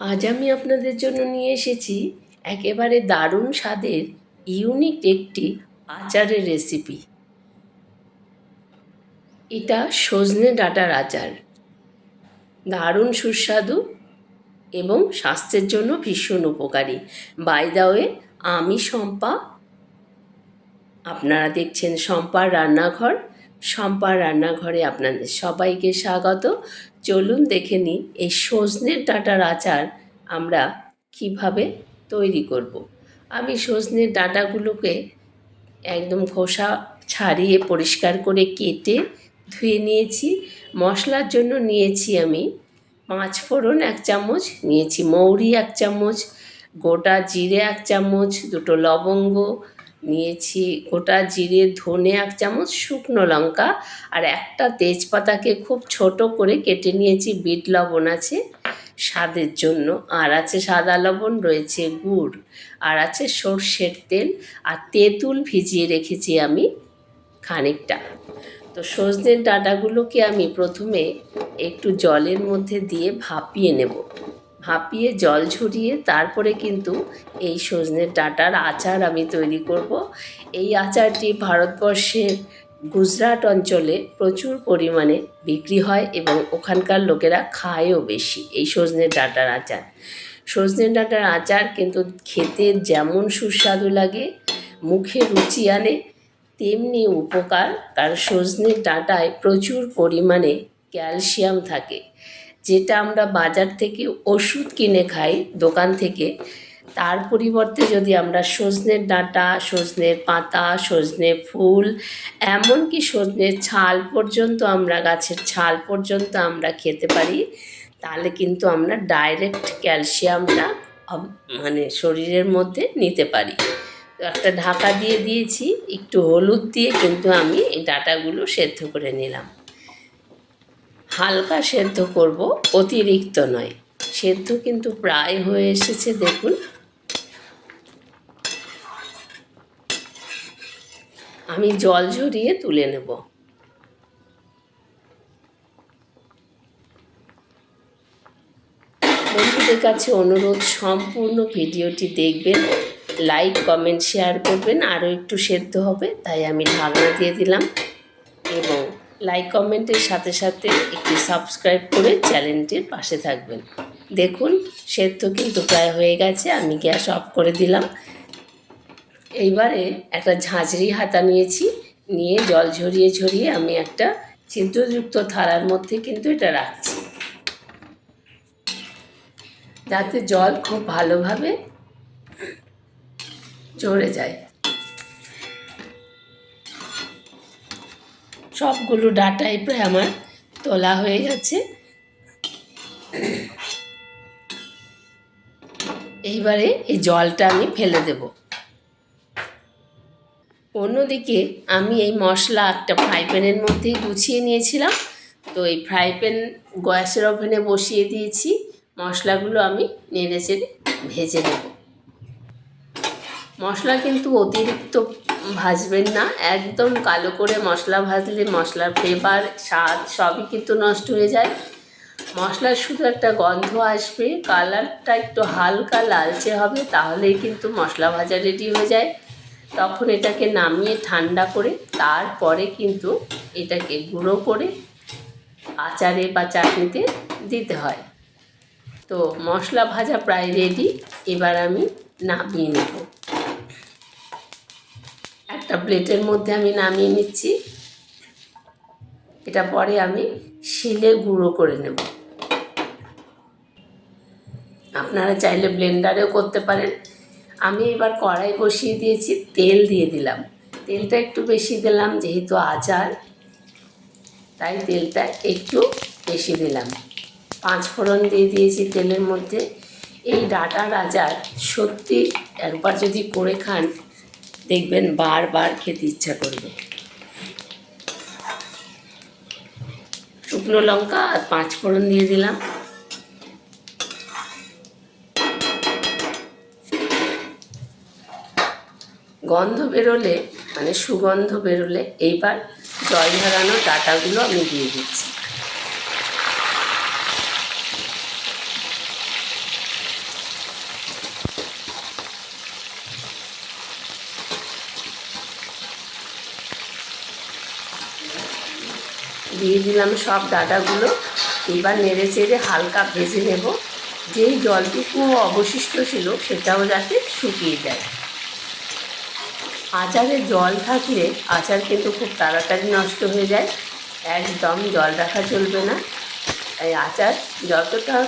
আজ আমি আপনাদের জন্য নিয়ে এসেছি একেবারে দারুণ স্বাদের ইউনিক একটি আচারের রেসিপি এটা সজনে ডাঁটার আচার। দারুণ সুস্বাদু এবং স্বাস্থ্যের জন্য ভীষণ উপকারী। বাই দা ওয়ে আমি শম্পা। আপনারা দেখছেন শম্পার রান্নাঘর। শম্পার রান্নাঘরে আপনাদের সবাইকে স্বাগত চলুন দেখে নিই এই সজনের ডাঁটার আচার আমরা কীভাবে তৈরি করব। আমি সজনের ডাঁটাগুলোকে একদম খোসা ছাড়িয়ে পরিষ্কার করে কেটে ধুয়ে নিয়েছি মশলার জন্য নিয়েছি আমি পাঁচ ফোড়ন, এক চামচ, নিয়েছি মৌরি, এক চামচ, গোটা জিরে, এক চামচ, দুটো লবঙ্গ নিয়েছি গোটা জিরে, ধনে, এক চামচ শুকনো লঙ্কা আর একটা তেজপাতাকে খুব ছোট করে কেটে নিয়েছি, বিট লবণ আছে, স্বাদের জন্য। আর আছে সাদা লবণ, রয়েছে গুড়, আর আছে সর্ষের তেল, আর তেঁতুল ভিজিয়ে রেখেছি আমি খানিকটা। তো সজনের ডাঁটাগুলোকে আমি প্রথমে একটু জলের মধ্যে দিয়ে ভাপিয়ে নেব। ভাপিয়ে জল ঝরিয়ে তারপরে কিন্তু এই সজনের ডাটার আচার আমি তৈরি করব। এই আচারটি ভারতবর্ষের গুজরাট অঞ্চলে প্রচুর পরিমাণে বিক্রি হয় এবং ওখানকার লোকেরা খায়ও বেশি এই সজনের ডাটার আচার। সজনে ডাঁটার আচার কিন্তু খেতে যেমন সুস্বাদু লাগে, মুখে রুচি আনে, তেমনি উপকার। কারণ সজনের ডাঁটায় প্রচুর পরিমাণে ক্যালসিয়াম থাকে। যেটা আমরা বাজার থেকে ওষুধ কিনে খাই দোকান থেকে, তার পরিবর্তে যদি আমরা সজনের ডাঁটা, সজনের পাতা সজনে ফুল, এমনকি সজনের ছাল পর্যন্ত আমরা, গাছের ছাল পর্যন্ত আমরা খেতে পারি, তাহলে কিন্তু আমরা ডাইরেক্ট ক্যালসিয়ামটা মানে শরীরের মধ্যে নিতে পারি। তো একটা ঢাকা দিয়ে দিয়েছি, একটু হলুদ দিয়ে কিন্তু আমি এই ডাটাগুলো সেদ্ধ করে নিলাম। হালকা সেদ্ধ করব, অতিরিক্ত নয়। সেদ্ধ কিন্তু প্রায় হয়ে এসেছে, দেখুন। আমি জল ঝরিয়ে তুলে নেব। বন্ধুদের কাছে অনুরোধ, সম্পূর্ণ ভিডিওটি দেখবেন, লাইক, কমেন্ট, শেয়ার করবেন, আরও একটু সেদ্ধ হবে, তাই আমি ঢাকনা দিয়ে দিলাম। এবং লাইক কমেন্টের সাথে সাথে একটি সাবস্ক্রাইব করে চ্যানেলটির পাশে থাকবেন। দেখুন, সেদ্ধ কিন্তু প্রায় হয়ে গেছে, আমি গ্যাস অফ করে দিলাম। এইবারে একটা ঝাঁঝরি হাতা নিয়েছি, নিয়ে জল ঝরিয়ে ঝরিয়ে আমি একটা ছিদ্রযুক্ত থালার মধ্যে কিন্তু এটা রাখছি। যাতে জল খুব ভালোভাবে চড়ে যায়। সবগুলো ডাটাই প্রায় আমার তোলা হয়ে গেছে। এইবারে এই জলটা আমি ফেলে দেব। অন্যদিকে আমি এই মশলা একটা ফ্রাই প্যানের মধ্যেই গুছিয়ে নিয়েছিলাম। তো এই ফ্রাই প্যান গ্যাসের ওভেনে বসিয়ে দিয়েছি। মশলাগুলো আমি নেড়ে চেড়ে ভেজে নেব। মশলা কিন্তু অতিরিক্ত ভাজবেন না, একদম কালো করে মশলা ভাজলে মশলার ফ্লেভার স্বাদ সবই কিন্তু নষ্ট হয়ে যায়। মশলার শুধু একটা গন্ধ আসবে কালারটা একটু হালকা লালচে হবে, তাহলেই কিন্তু মশলা ভাজা রেডি হয়ে যায়। তখন এটাকে নামিয়ে ঠান্ডা করে, তারপরে কিন্তু এটাকে গুঁড়ো করে আচারে বা চাটনিতে দিতে হয়। তো মশলা ভাজা প্রায় রেডি এবার আমি নামিয়ে নেব। একটা প্লেটের মধ্যে আমি নামিয়ে নিচ্ছি। এটা পরে আমি শিলে গুঁড়ো করে নেব। আপনারা চাইলে ব্লেন্ডারেও করতে পারেন। আমি এবার কড়াই বসিয়ে দিয়েছি, তেল দিয়ে দিলাম। তেলটা একটু বেশি দিলাম, যেহেতু আচার, তাই তেলটা একটু বেশি দিলাম। পাঁচ ফোড়ন দিয়ে দিয়েছি তেলের মধ্যে। এই ডাটার আচার সত্যি একবার যদি করে খান দেখবেন বারবার খেতে ইচ্ছা করবে। শুকনো লঙ্কা আর পাঁচ ফোড়ন দিয়ে দিলাম। গন্ধ বেরোলে মানে সুগন্ধ বেরোলে, এইবার জল ঝরানো ডাটাগুলো আমি দিয়ে দিচ্ছি। দিয়ে দিলাম সব ডাটাগুলো। এবার নেড়ে চেড়ে হালকা ভেজে নেব। যেই জলটুকু অবশিষ্ট ছিল সেটাও যাতে শুকিয়ে যায়। আচারে জল থাকলে আচার কিন্তু খুব তাড়াতাড়ি নষ্ট হয়ে যায়। একদম জল রাখা চলবে না। তাই আচার যতটা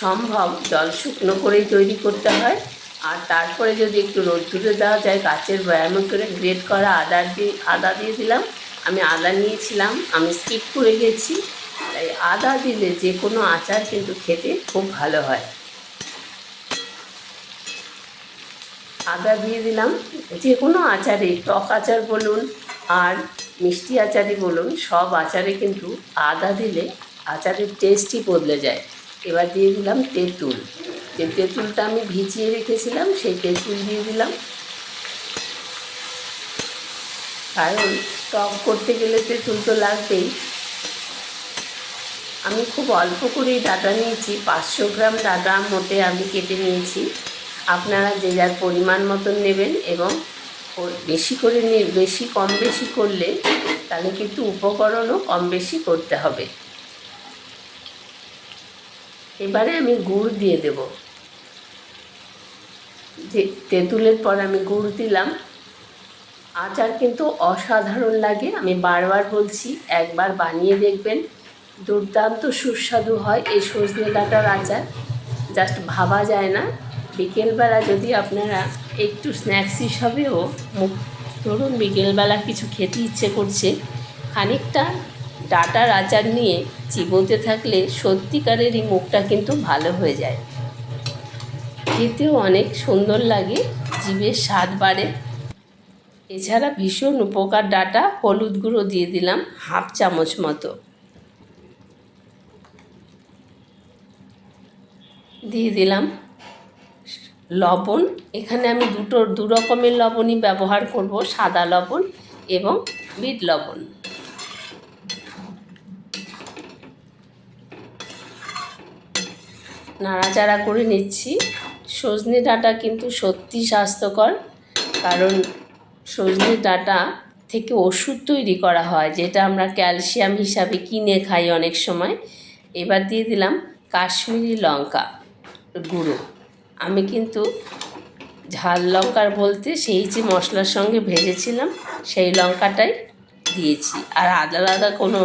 সম্ভব জল শুকনো করেই তৈরি করতে হয়। আর তারপরে যদি একটু রোদ্দুরে দেওয়া যায়, গাছের ব্যায়াম করে গ্রেট করা আদা দিয়ে আদা দিয়ে দিলাম। আমি আদা নিয়েছিলাম, আমি স্কিপ করে গেছি। তাই আদা দিলে যে কোনো আচার কিন্তু খেতে খুব ভালো হয়। আদা দিয়ে দিলাম, যে কোনো আচারে, টক আচার বলুন আর মিষ্টি আচারই বলুন, সব আচারে কিন্তু আদা দিলে আচারের টেস্টই বদলে যায়। এবার দিয়ে দিলাম তেঁতুল। যে তেঁতুলটা আমি ভিজিয়ে রেখেছিলাম, সেই তেঁতুল দিয়ে দিলাম। কারণ টক করতে গেলে তেঁতুল তো লাগবেই। আমি খুব অল্প করেই ডাটা নিয়েছি, পাঁচশো গ্রাম ডাটা মোটে আমি কেটে নিয়েছি। আপনারা যে যার পরিমাণ মতন নেবেন এবং বেশি করে নে, বেশি, কম বেশি করলে তাহলে কিন্তু উপকরণও কম বেশি করতে হবে। এবারে আমি গুড় দিয়ে দেব। তেঁতুলের পর আমি গুড় দিলাম। আচার কিন্তু অসাধারণ লাগে। আমি বারবার বলছি, একবার বানিয়ে দেখবেন। দুর্দান্ত সুস্বাদু হয় এই সজনে ডাঁটার আচার। জাস্ট ভাবা যায় না। বিকেলবেলা যদি আপনারা একটু স্ন্যাক্স হিসাবেও মুখ ধরুন, বিকেলবেলা কিছু খেতে ইচ্ছে করছে, খানিকটা ডাটার আচার নিয়ে চিবোতে থাকলে সত্যিকারেরই মুখটা কিন্তু ভালো হয়ে যায়। খেতেও অনেক সুন্দর লাগে জিভের স্বাদ বাড়ে। এছাড়া ভীষণ উপকার ডাটা, হলুদ গুঁড়ো দিয়ে দিলাম হাফ চামচ মতো। দিয়ে দিলাম লবণ। এখানে আমি দুটো, দু রকমের লবণই ব্যবহার করব, সাদা লবণ এবং বিট লবণ। নাড়াচাড়া করে নিচ্ছি। সজনে ডাঁটা কিন্তু সত্যি স্বাস্থ্যকর, কারণ সজনে ডাঁটা থেকে ওষুধ তৈরি করা হয়, যেটা আমরা ক্যালসিয়াম হিসাবে কিনে খাই অনেক সময়। এবার দিয়ে দিলাম কাশ্মীরি লঙ্কা গুঁড়ো। আমি কিন্তু ঝাল লঙ্কার বলতে সেই যে মশলার সঙ্গে ভেজেছিলাম, সেই লঙ্কাটাই দিয়েছি। আর আলাদা আলাদা কোনো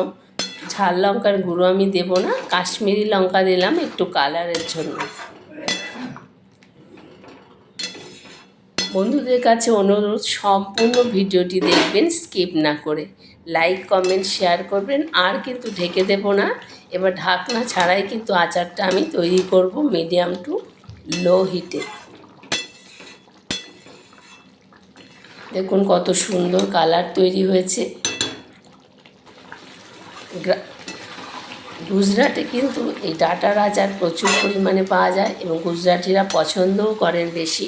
ঝাল লঙ্কার গুঁড়ো আমি দেবো না, কাশ্মীরি লঙ্কা দিলাম একটু কালারের জন্য। বন্ধুদের কাছে অনুরোধ, সম্পূর্ণ ভিডিওটি দেখবেন, স্কিপ না করে। লাইক, কমেন্ট, শেয়ার করবেন, আর কিন্তু ঢেকে দেব না। এবার ঢাকনা ছাড়াই কিন্তু আচারটা আমি তৈরি করব মিডিয়াম টু লো হিটে। দেখুন কত সুন্দর কালার তৈরি হয়েছে। গুজরাটে কিন্তু এই ডাটার আচার প্রচুর পরিমাণে পাওয়া যায় এবং গুজরাটিরা পছন্দও করেন বেশি।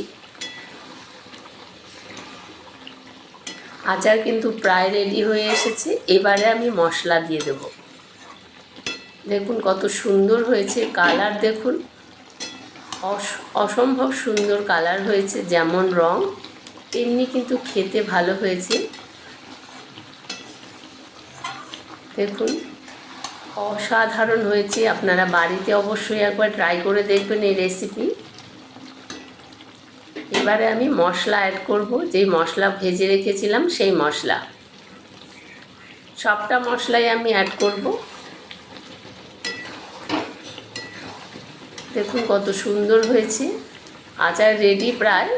আচার কিন্তু প্রায় রেডি হয়ে এসেছে। এবারে আমি মশলা দিয়ে দেব। দেখুন কত সুন্দর হয়েছে কালার দেখুন। অস- অসম্ভব সুন্দর কালার হয়েছে, যেমন রং। তেমনি কিন্তু খেতে ভালো হয়েছে। দেখুন, অসাধারণ হয়েছে। আপনারা বাড়িতে অবশ্যই একবার ট্রাই করে দেখবেন এই রেসিপি এবারে আমি মশলা অ্যাড করব। যেই মশলা ভেজে রেখেছিলাম, সেই মশলা। সবটা মশলাই আমি অ্যাড করব। দেখুন কত সুন্দর হয়েছে। আচার রেডি প্রায়।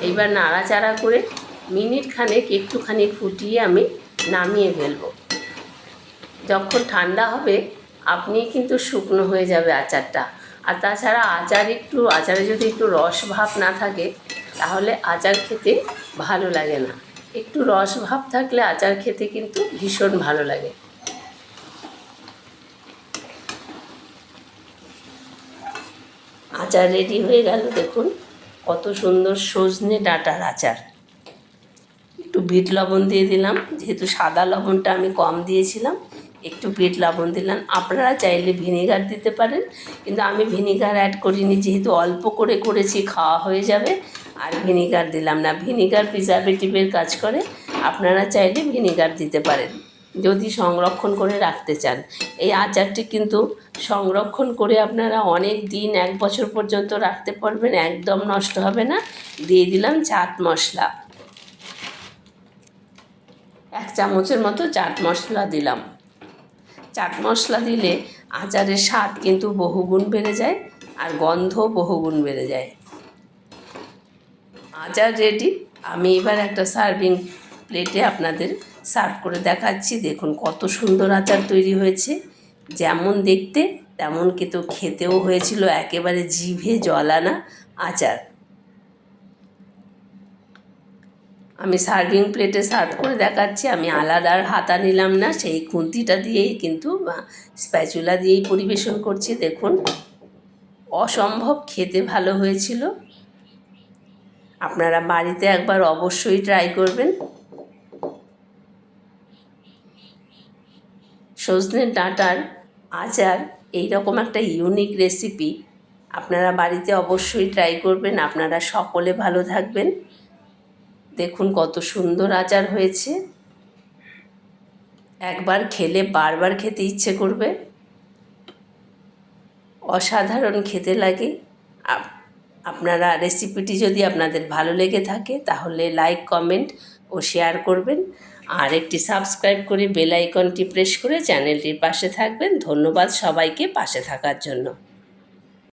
এইবার নাড়াচাড়া করে মিনিট খানেক একটুখানি ফুটিয়ে আমি নামিয়ে ফেলব। যখন ঠান্ডা হবে, আপনি কিন্তু শুকনো হয়ে যাবে আচারটা। আর তাছাড়া আচার একটু, আচারে যদি একটু রস ভাব না থাকে তাহলে আচার খেতে ভালো লাগে না। একটু রস ভাব থাকলে আচার খেতে কিন্তু ভীষণ ভালো লাগে। আচার রেডি হয়ে গেল, দেখুন কত সুন্দর সজনে ডাঁটার আচার। একটু বিট লবণ দিয়ে দিলাম, যেহেতু সাদা লবণটা আমি কম দিয়েছিলাম, একটু বিট লবণ দিলাম। আপনারা চাইলে ভিনেগার দিতে পারেন, কিন্তু আমি ভিনেগার অ্যাড করিনি, যেহেতু অল্প করে করেছি, খাওয়া হয়ে যাবে। আর ভিনিগার দিলাম না। ভিনিগার প্রিজারভেটিভের কাজ করে আপনারা চাইলে ভিনিগার দিতে পারেন, যদি সংরক্ষণ করে রাখতে চান। এই আচারটি কিন্তু সংরক্ষণ করে আপনারা অনেক দিন, এক বছর পর্যন্ত রাখতে পারবেন, একদম নষ্ট হবে না। দিয়ে দিলাম চাট মশলা। এক চামচের মতো চাট মশলা দিলাম। চাট মশলা দিলে আচারের স্বাদ কিন্তু বহুগুণ বেড়ে যায় আর গন্ধ বহুগুণ বেড়ে যায়। আচার রেডি আমি এবার একটা সার্ভিং প্লেটে আপনাদের সার্ভ করে দেখাচ্ছি। দেখুন কত সুন্দর আচার তৈরি হয়েছে। যেমন দেখতে, তেমন কিন্তু খেতেও হয়েছিল। একেবারে জিভে জল আনা আচার। আমি সার্ভিং প্লেটে সার্ভ করে দেখাচ্ছি। আমি আলাদা আর হাতা নিলাম না। সেই খুন্তিটা দিয়েই কিন্তু স্প্যাচুলা দিয়েই পরিবেশন করছি। দেখুন, অসম্ভব খেতে ভালো হয়েছিল। আপনারা বাড়িতে একবার অবশ্যই ট্রাই করবেন। সজনের ডাঁটার আচার এই রকম একটা ইউনিক রেসিপি আপনারা বাড়িতে অবশ্যই ট্রাই করবেন। আপনারা সকলে ভালো থাকবেন। দেখুন কত সুন্দর আচার হয়েছে। একবার খেলে বারবার খেতে ইচ্ছে করবে। অসাধারণ খেতে লাগে। আপনারা রেসিপিটি যদি আপনাদের ভালো লেগে থাকে, তাহলে লাইক কমেন্ট ও শেয়ার করবেন। আর একটি সাবস্ক্রাইব করে বেল আইকনটি প্রেস করে চ্যানেলটির পাশে থাকবেন। ধন্যবাদ সবাইকে পাশে থাকার জন্য।